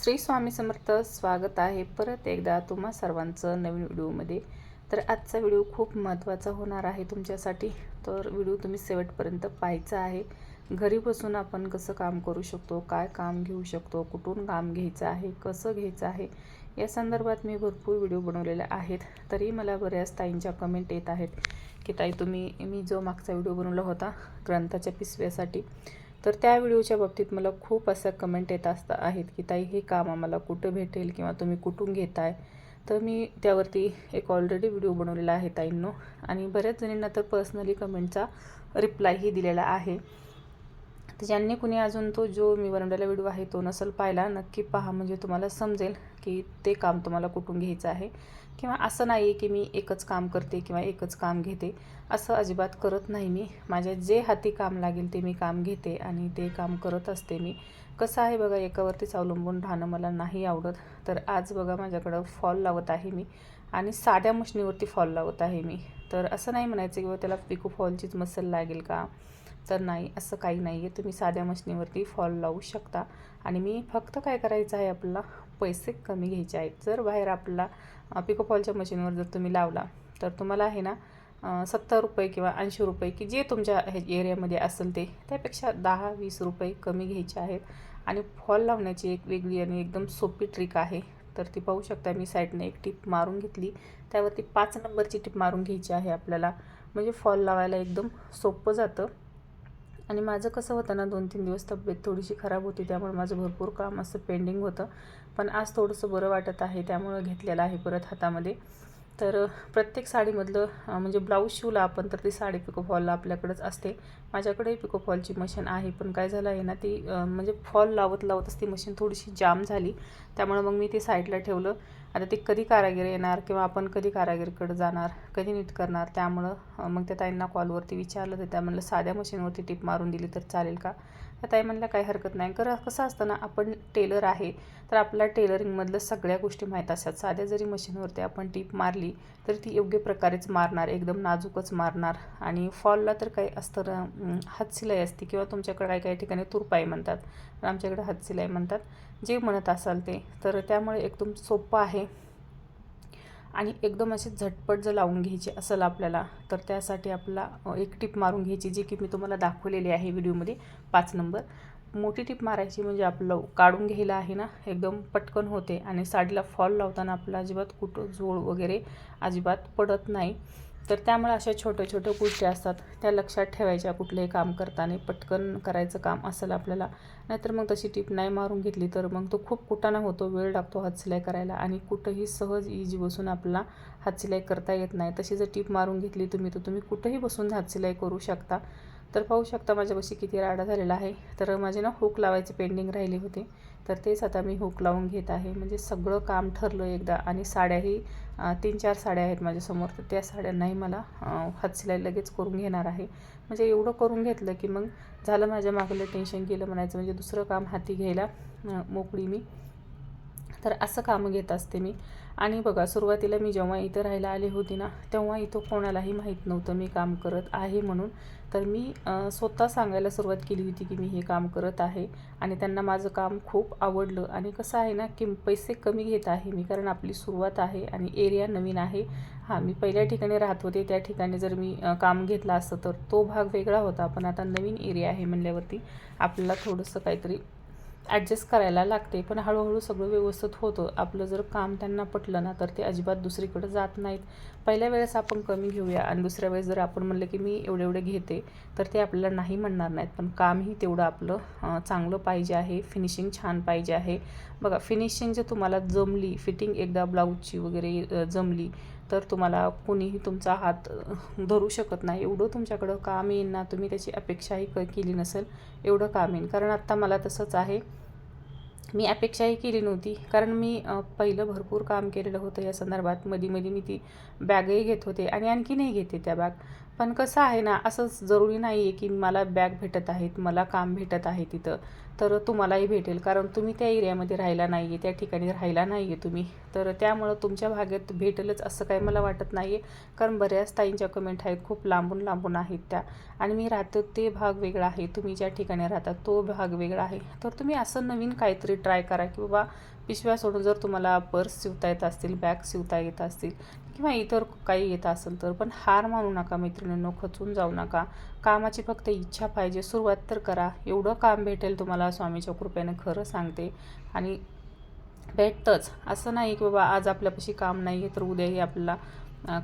श्री स्वामी समर्थ स्वागत आहे परत एकदा तुम्हा सर्वांचं नवीन व्हिडिओमध्ये. तर आजचा व्हिडिओ खूप महत्त्वाचा होणार आहे तुमच्यासाठी. तर व्हिडिओ तुम्ही शेवटपर्यंत पाहायचा आहे. घरी बसून आपण कसं काम करू शकतो काय काम घेऊ शकतो कुठून काम घ्यायचं आहे कसं घ्यायचं आहे या संदर्भात मी भरपूर व्हिडिओ बनवलेले आहेत. तरी मला बऱ्याच ताईंच्या कमेंट येत आहेत की ताई तुम्ही मी जो मागचा व्हिडिओ बनवला होता ग्रंथाच्या पिसव्यासाठी तर त्या व्हिडिओच्या बाबतीत मला खूप असं कमेंट येत असता आहेत की ताई हे काम आम्हाला कुठं भेटेल किंवा तुम्ही कुठून घेताय? तर मी त्यावरती एक ऑलरेडी व्हिडिओ बनवलेला आहे ताईंनो. आणि बऱ्याच जणींना तर पर्सनली कमेंटचा रिप्लायही दिलेला आहे. तर ज्यांनी कुणी अजून तो जो मी बनवलेला व्हिडिओ आहे तो नसेल पाहिला नक्की पहा म्हणजे तुम्हाला समजेल की ते काम तुम्हाला कुठून घ्यायचं आहे. किंवा असं नाही आहे की मी एकच काम करते किंवा एकच काम घेते असं अजिबात करत नाही मी. माझ्या जे हाती काम लागेल ते मी काम घेते आणि ते काम करत असते मी. कसं आहे बघा एकावरतीच अवलंबून राहणं मला नाही आवडत. तर आज बघा माझ्याकडं फॉल लावत आहे मी आणि साध्या मशनीवरती फॉल लावत आहे मी. तर असं नाही म्हणायचं किंवा त्याला पिको फॉलचीच मसल लागेल का? तर नाही असं काही नाही आहे तुम्ही साध्या मशनीवरती फॉल लावू शकता. आणि मी फक्त काय करायचं आहे आपल्याला पैसे कमी घ्यायचे आहेत. जर बाहेर आपला पिको फॉलच्या मशीनवर जर तुम्ही लावला तर तुम्हाला आहे ना सत्तर रुपये किंवा ऐंशी रुपये की जे तुमच्या हे एरियामध्ये असेल ते त्यापेक्षा दहा वीस रुपये कमी घ्यायचे आहेत. आणि फॉल लावण्याची एक वेगळी आणि एकदम सोपी ट्रिक आहे. तर ती पाहू शकता मी साईडने एक टिप मारून घेतली. त्यावरती पाच नंबरची टिप मारून घ्यायची आहे आपल्याला. म्हणजे फॉल लावायला एकदम सोपं जातं. आणि माझं कसं होतं ना दोन तीन दिवस तब्येत थोडीशी खराब होती त्यामुळे माझं भरपूर काम असं पेंडिंग होतं. पण आज थोडंसं बरं वाटत आहे त्यामुळं घेतलेलं आहे परत हातामध्ये. तर प्रत्येक साडीमधलं म्हणजे ब्लाऊज शिवला आपण तर ती साडी पिको फॉलला आपल्याकडंच असते. माझ्याकडेही पिको फॉलची मशीन आहे पण काय झालं आहे ना ती म्हणजे फॉल लावत लावतच ती मशीन थोडीशी जाम झाली. त्यामुळे मग मी ती साईडला ठेवलं. आता ते कधी कारागीर येणार किंवा आपण कधी कारागीरकडे जाणार कधी नीट करणार त्यामुळं मग त्या ताईंना कॉलवरती विचारलं तर त्या म्हणलं साध्या मशीनवरती टिप मारून दिली तर चालेल का? त्या ताई म्हणल्या काही हरकत नाही. कर कसं असतं ना आपण टेलर आहे तर आपल्या टेलरिंगमधलं सगळ्या गोष्टी माहीत असतात. साध्या जरी मशीनवरती आपण टीप मारली तर ती योग्य प्रकारेच मारणार एकदम नाजूकच मारणार. आणि फॉलला तर काही असतं हातशिलाई असते किंवा तुमच्याकडे काही काही ठिकाणी तुरपाई म्हणतात. आमच्याकडे हातशिलाई म्हणतात. जे म्हणत असाल ते. तर त्यामुळे एकदम सोपं आहे. आणि एकदम असे झटपट जर लावून घ्यायचे असेल आपल्याला तर त्यासाठी आपला एक टिप मारून घ्यायची जी की मी तुम्हाला दाखवलेली आहे व्हिडिओमध्ये पाच नंबर. मोठी टिप मारायची म्हणजे आपलं काढून घ्यायला आहे ना एकदम पटकन होते आणि साडीला फॉल लावताना आपला अजिबात कुठं जोड वगैरे अजिबात पडत नाही. तर त्यामुळे अशा छोट्या छोट्या गोष्टी असतात. त्या लक्षात ठेवायच्या कुठलंही काम करताना. पटकन करायचं काम असेल आपल्याला नाहीतर मग तशी टीप नाही मारून घेतली तर मग तो खूप कुटाणा होतो. वेळ लागतो हातसिलाई करायला आणि कुठंही सहज इजी बसून आपला हातसिलाई करता येत नाही. तशी जर टीप मारून घेतली तुम्ही तर तुम्ही कुठंही बसून हातसिलाई करू शकता. तर पाहू शकता माझ्यापाशी किती राडा झालेला आहे. तर माझे ना हुक लावायचे पेंडिंग राहिले होते. तर तेच आता मी हुक लावून घेत आहे. म्हणजे सगळं काम ठरलं एकदा. आणि साड्याही तीन चार साड्या आहेत माझ्यासमोर. तर त्या साड्यांनाही मला हातसिलाई लगेच करून घेणार आहे. म्हणजे एवढं करून घेतलं की मग झालं माझ्या मागलं टेन्शन गेलं म्हणायचं. म्हणजे दुसरं काम हाती घ्यायला मोकळी मी. तर असं कामं घेत असते मी. आणि बघा सुरुवातीला मी जेव्हा इथं राहायला आले होती ना तेव्हा इथं कोणालाही माहीत नव्हतं मी काम करत आहे म्हणून. तर मी स्वतः सांगायला सुरुवात केली होती की मी हे काम करत आहे आणि त्यांना माझं काम खूप आवडलं. आणि कसं आहे ना की पैसे कमी घेत आहे मी कारण आपली सुरुवात आहे आणि एरिया नवीन आहे. हां मी पहिल्या ठिकाणी राहत होते त्या ठिकाणी जर मी काम घेतलं असतं तर तो भाग वेगळा होता. पण आता नवीन एरिया आहे म्हणल्यावरती आपल्याला थोडंसं काहीतरी ॲडजस्ट करायला लागते पण हळूहळू सगळं व्यवस्थित होतं. आपलं जर काम त्यांना पटलं ना तर ते अजिबात दुसरीकडे जात नाहीत. पहिल्या वेळेस आपण कमी घेऊया आणि दुसऱ्या वेळेस जर आपण म्हणलं की मी एवढे एवढे घेते तर ते आपल्याला नाही म्हणणार नाहीत. पण कामही तेवढं आपलं चांगलं पाहिजे आहे फिनिशिंग छान पाहिजे आहे. बघा फिनिशिंग जर तुम्हाला जमली फिटिंग एकदा ब्लाऊजची वगैरे जमली तर तुम्हाला कोणीही तुमचा हात धरू शकत नाही. एवढं तुमच्याकडं काम येईन ना तुम्ही त्याची अपेक्षाही क केली नसेल एवढं काम येईन. कारण आत्ता मला तसंच आहे. मी अपेक्षाही केली नव्हती. कारण मी पहिलं भरपूर काम केलेलं होतं या संदर्भात. मध्ये मध्ये मी ती बॅगही घेत होते आणि आणखीनही घेते त्या बॅग. पण कसं आहे ना असंच जरुरी नाही आहे की मला बॅग भेटत आहेत मला काम भेटत आहे तिथं. तर तुम्हालाही भेटेल कारण तुम्ही त्या एरियामध्ये राहिला नाही आहे त्या ठिकाणी राहिला नाही आहे तुम्ही. तर त्यामुळं तुमच्या भागात भेटेलच असं काही मला वाटत नाही आहे कारण बऱ्याच ताईंच्या कमेंट आहेत खूप लांबून लांबून आहेत त्या. आणि मी राहतो ते भाग वेगळा आहे तुम्ही ज्या ठिकाणी राहता तो भाग वेगळा आहे. तर तुम्ही असं नवीन काहीतरी ट्राय करा की बाबा पिशव्या सोडून जर तुम्हाला पर्स शिवता येत असतील बॅग शिवता येत असतील किंवा इतर काही येत असेल तर पण हार मानू नका मैत्रिणींनो खचून जाऊ नका. कामाची फक्त इच्छा पाहिजे सुरुवात तर करा. एवढं काम भेटेल तुम्हाला स्वामीच्या कृपेने खरं सांगते. आणि भेटतंच. असं नाही की बाबा आज आपल्यापाशी काम नाही आहे तर उद्याही आपल्याला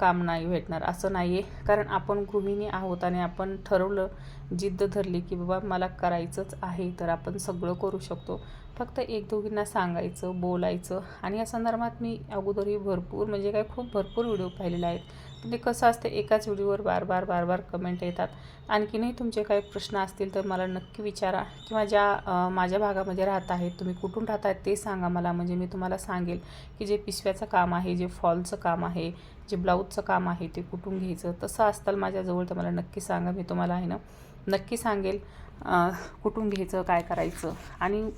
काम नाही भेटणार. असं नाही आहे कारण आपण गृहिणी आहोत आणि आपण ठरवलं जिद्द धरली की बाबा मला करायचंच आहे तर आपण सगळं करू शकतो. फक्त एक दोघींना सांगायचं बोलायचं. आणि या संदर्भात मी अगोदरही भरपूर म्हणजे काय खूप भरपूर व्हिडिओ पाहिलेले आहेत. म्हणजे ते कसं असतं एकाच व्हिडिओवर बार बार बार बार कमेंट येतात. आणखीनही तुमचे काही प्रश्न असतील तर मला नक्की विचारा. किंवा ज्या माझ्या भागामध्ये राहत आहेत तुम्ही कुठून राहत आहेत ते सांगा मला. म्हणजे मी तुम्हाला सांगेल की जे पिशव्याचं काम आहे जे फॉलचं काम आहे जे ब्लाऊजचं काम आहे ते कुठून घ्यायचं. तसं असताल माझ्याजवळ तर मला नक्की सांगा मी तुम्हाला आहे ना नक्की सांगेल कुठून घ्यायचं काय करायचं. आणि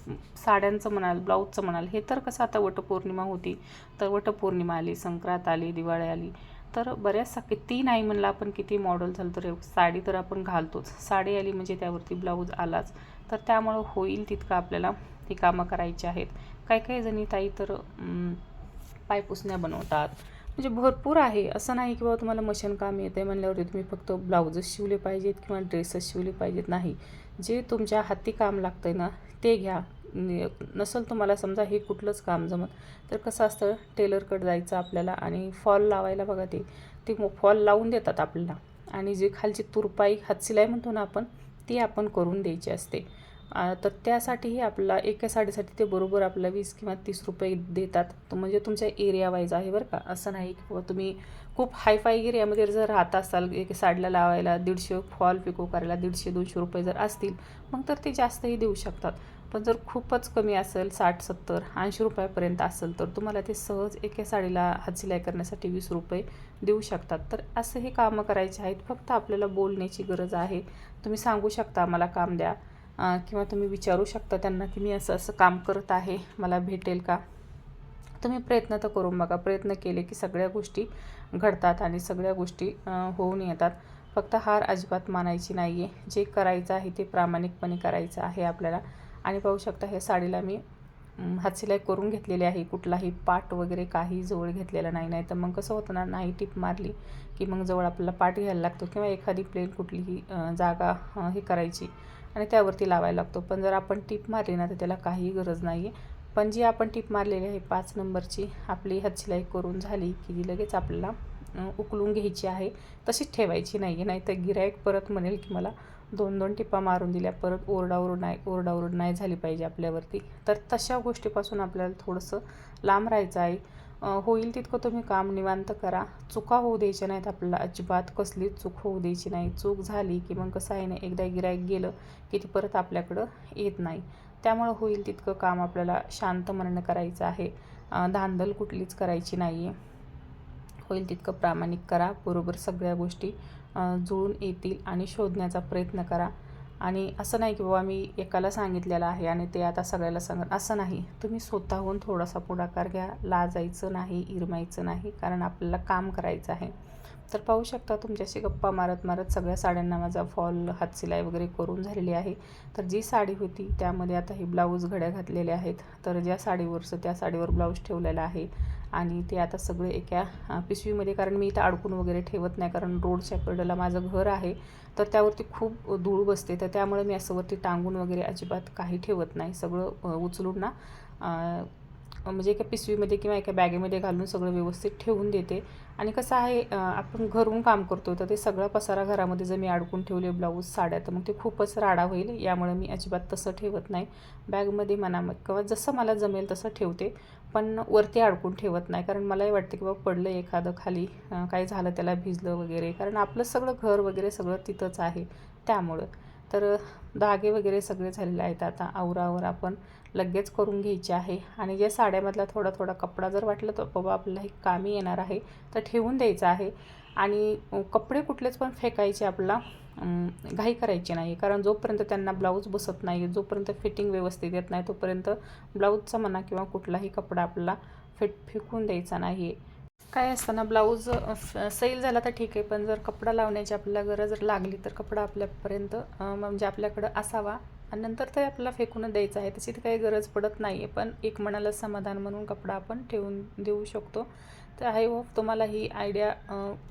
साड्यांचं म्हणाल ब्लाऊजचं म्हणाल हे तर कसं आता वटपौर्णिमा होती. तर वटपौर्णिमा आली संक्रांत आली दिवाळी आली. तर बऱ्याचसा किती नाही म्हणलं आपण किती मॉडेल झालं तर साडी तर आपण घालतोच. साडी आली म्हणजे त्यावरती ब्लाऊज आलाच. तर त्यामुळं होईल तितकं आपल्याला ती कामं करायची आहेत. काही काही जणी ताई तर पायपुसण्या बनवतात. म्हणजे भरपूर आहे. असं नाही की बाबा तुम्हाला मशीन काम येते म्हणल्यावरती तुम्ही फक्त ब्लाऊजच शिवले पाहिजेत किंवा ड्रेसच शिवले पाहिजेत. नाही. जे तुमच्या हाती काम लागतं आहे ना ते घ्या. नसेल तुम्हाला समजा हे कुठलंच काम जमत. तर कसं असतं टेलरकडे जायचं आपल्याला आणि फॉल लावायला बघा ते. ते फॉल लावून देतात आपल्याला. आणि जे खालची तुरपाई हातशिलाई म्हणतो ना आपण ती आपण करून द्यायची असते. तर त्यासाठीही आपला एका साडीसाठी ते बरोबर आपला वीस किंवा तीस रुपये देतात. तर म्हणजे तुमच्या एरिया वाईज आहे बरं का. असं नाही की बाबा तुम्ही खूप हायफाय एरियामध्ये जर राहत असाल एक साडीला लावायला दीडशे फॉल पिको करायला दीडशे दोनशे रुपये जर असतील मग तर ते जास्तही देऊ शकतात. पण जर खूपच कमी असेल साठ सत्तर ऐंशी रुपयापर्यंत असेल तर तुम्हाला ते सहज एका साडीला हात सिलाई करण्यासाठी वीस रुपये देऊ शकतात. तर असंही कामं करायचे आहेत. फक्त आपल्याला बोलण्याची गरज आहे. तुम्ही सांगू शकता मला काम द्या. किंवा तुम्ही विचारू शकता त्यांना की मी असं असं काम करत आहे मला भेटेल का? तुम्ही प्रयत्न तर करून बघा. प्रयत्न केले की सगळ्या गोष्टी घडतात आणि सगळ्या गोष्टी होऊन येतात. फक्त हार अजिबात मानायची नाही आहे जे करायचं आहे ते प्रामाणिकपणे करायचं आहे आपल्याला. आणि पाहू शकता हे साडीला मी हातशिलाई करून घेतलेली आहे. कुठलाही पाट वगैरे काही जवळ घेतलेला नाही नाही तर मग कसं होतं ना नाही टीप मारली की मग जवळ आपल्याला पाट घ्यायला लागतो किंवा एखादी प्लेन कुठलीही जागा हे करायची आणि त्यावरती लावायला लागतो. पण जर आपण टीप मारली ना तर त्याला काहीही गरज नाही आहे पण जी आपण टीप मारलेली आहे पाच नंबरची आपली हातशिलाई करून झाली की ती लगेच आपल्याला उकलून घ्यायची आहे. तशीच ठेवायची नाही आहे नाही तर गिरायक परत म्हणेल की मला दोन दोन टिपा मारून दिल्या. परत ओरडाओरड नाही ओरडाओरड नाही झाली पाहिजे आपल्यावरती. तर तशा गोष्टीपासून आपल्याला थोडंसं लांब राहायचं आहे. होईल तितकं तुम्ही काम निवांत करा. चुका होऊ द्यायच्या नाहीत आपल्याला. अजिबात कसलीच चूक होऊ द्यायची नाही. चूक झाली की मग कसं आहे ना एकदा गिरायक गेलं की ती परत आपल्याकडं येत नाही. त्यामुळं होईल तितकं काम आपल्याला शांत मनानं करायचं आहे. धांदल कुठलीच करायची नाही आहे होईल तितकं प्रामाणिक करा. बरोबर सगळ्या गोष्टी जुळून येतील आणि शोधण्याचा प्रयत्न करा. आणि असं नाही की बाबा मी एकाला सांगितलेलं आहे आणि ते आता सगळ्याला सांगत असं नाही. तुम्ही स्वतःहून थोडासा पुढाकार घ्या. लाजायचं नाही इरमायचं नाही कारण आपल्याला काम करायचं आहे. तर पाहू शकता तुमच्याशी गप्पा मारत मारत सगळ्या साड्यांना माझा फॉल हातशिलाई वगैरे करून झालेली आहे. तर जी साडी होती त्यामध्ये आता हे ब्लाऊज घड्या घातलेल्या आहेत. तर ज्या साडीवरचं त्या साडीवर ब्लाऊज ठेवलेला आहे. आणि ते आता सगळे एका पिशवीमध्ये कारण मी इथं अडकून वगैरे ठेवत नाही कारण रोडच्या कडेला माझं घर आहे तर त्यावरती खूप धूळ बसते. तर त्यामुळे मी असं वरती टांगून वगैरे अजिबात काही ठेवत नाही. सगळं उचलून ना म्हणजे एका पिशवीमध्ये किंवा एका बॅगेमध्ये घालून सगळं व्यवस्थित ठेवून देते. आणि कसं आहे आपण घरून काम करतो तर ते सगळं पसारा घरामध्ये जर मी अडकून ठेवले ब्लाऊज साड्या तर मग ते खूपच राडा होईल. यामुळे मी अजिबात तसं ठेवत नाही. बॅगमध्ये मना किंवा जसं मला जमेल तसं ठेवते पण वरती अडकून ठेवत नाही. कारण मलाही वाटते की बाबा पडलं एखादं खाली काही झालं त्याला भिजलं वगैरे. कारण आपलं सगळं घर वगैरे सगळं तिथंच आहे त्यामुळं. तर धागे वगैरे सगळे झालेले आहेत आता. आवरावर आपण लगेच करून घ्यायचे आहे. आणि जे साड्यामधला थोडा थोडा कपडा जर वाटलं तर बाबा आपल्याला हे कामी येणार आहे तर ठेवून द्यायचं आहे. आणि कपडे कुठलेच पण फेकायचे आपला घाई करायची नाही. कारण जोपर्यंत त्यांना ब्लाऊज बसत नाही जोपर्यंत फिटिंग व्यवस्थित येत नाही तोपर्यंत ब्लाऊजचा म्हणा किंवा कुठलाही कपडा आपला फिट फेकून द्यायचा नाही आहे काय असताना ब्लाऊज सैल झाला तर ठीक आहे पण जर कपडा लावण्याची आपल्याला गरज लागली तर कपडा आपल्यापर्यंत म्हणजे आपल्याकडं असावा. आणि नंतर ते आपल्याला फेकूनच द्यायचं आहे. तशी तर काही गरज पडत नाही आहे पण एक मनाला समाधान म्हणून कपडा आपण ठेवून देऊ शकतो. तर आय होप तुम्हाला ही आयडिया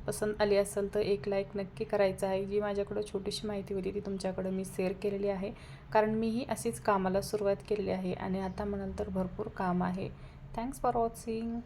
पसंत आली असेल तर एक लाईक नक्की करायचं आहे. जी माझ्याकडं छोटीशी माहिती होती ती तुमच्याकडं मी शेअर केलेली आहे. कारण मीही अशीच कामाला सुरुवात केलेली आहे आणि आता म्हणाल तर भरपूर काम आहे. Thanks for watching